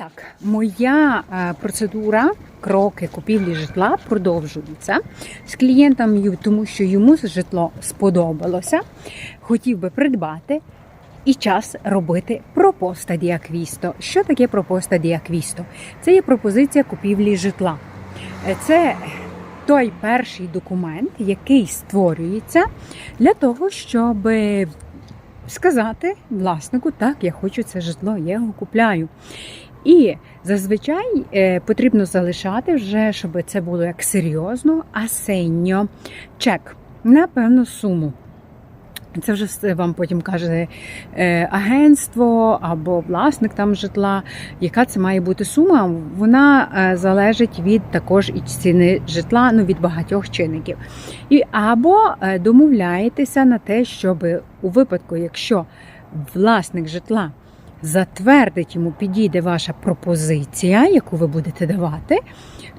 Так, моя е, процедура, кроки купівлі житла продовжуються з клієнтом, тому що йому житло сподобалося, хотів би придбати. І час робити пропоста діаквісто. Що таке пропоста діаквісто? Це є пропозиція купівлі житла. Е, Це той перший документ, який створюється для того, щоб сказати власнику, так, я хочу це житло, я його купляю. І зазвичай е, потрібно залишати вже, щоб це було як серйозно, асеньо чек на певну суму. Це вже вам потім каже е, агентство або власник там житла, яка це має бути сума. Вона е, залежить від також і ціни житла, ну від багатьох чинників. І або домовляєтеся на те, щоб у випадку, якщо власник житла затвердить йому, підійде ваша пропозиція, яку ви будете давати,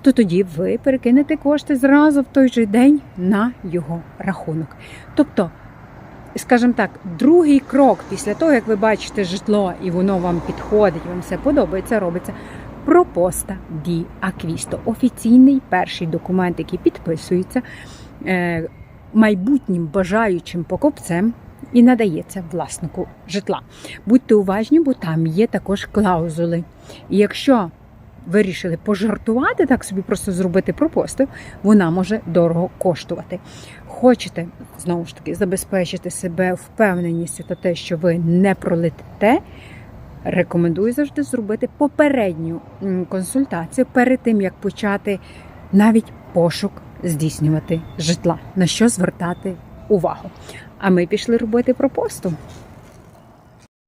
то тоді ви перекинете кошти зразу в той же день на його рахунок. Тобто, скажімо так, другий крок після того, як ви бачите житло і воно вам підходить, вам все подобається, робиться. Пропоста ді Аквісто. Офіційний перший документ, який підписується е, майбутнім бажаючим покупцем і надається власнику житла. Будьте уважні, бо там є також клаузули. І якщо вирішили пожартувати, так собі просто зробити пропосту, вона може дорого коштувати. Хочете знову ж таки забезпечити себе впевненістю та те, що ви не пролетите. Рекомендую завжди зробити попередню консультацію перед тим, як почати навіть пошук здійснювати житла, на що звертати увагу. А ми пішли робити пропосту.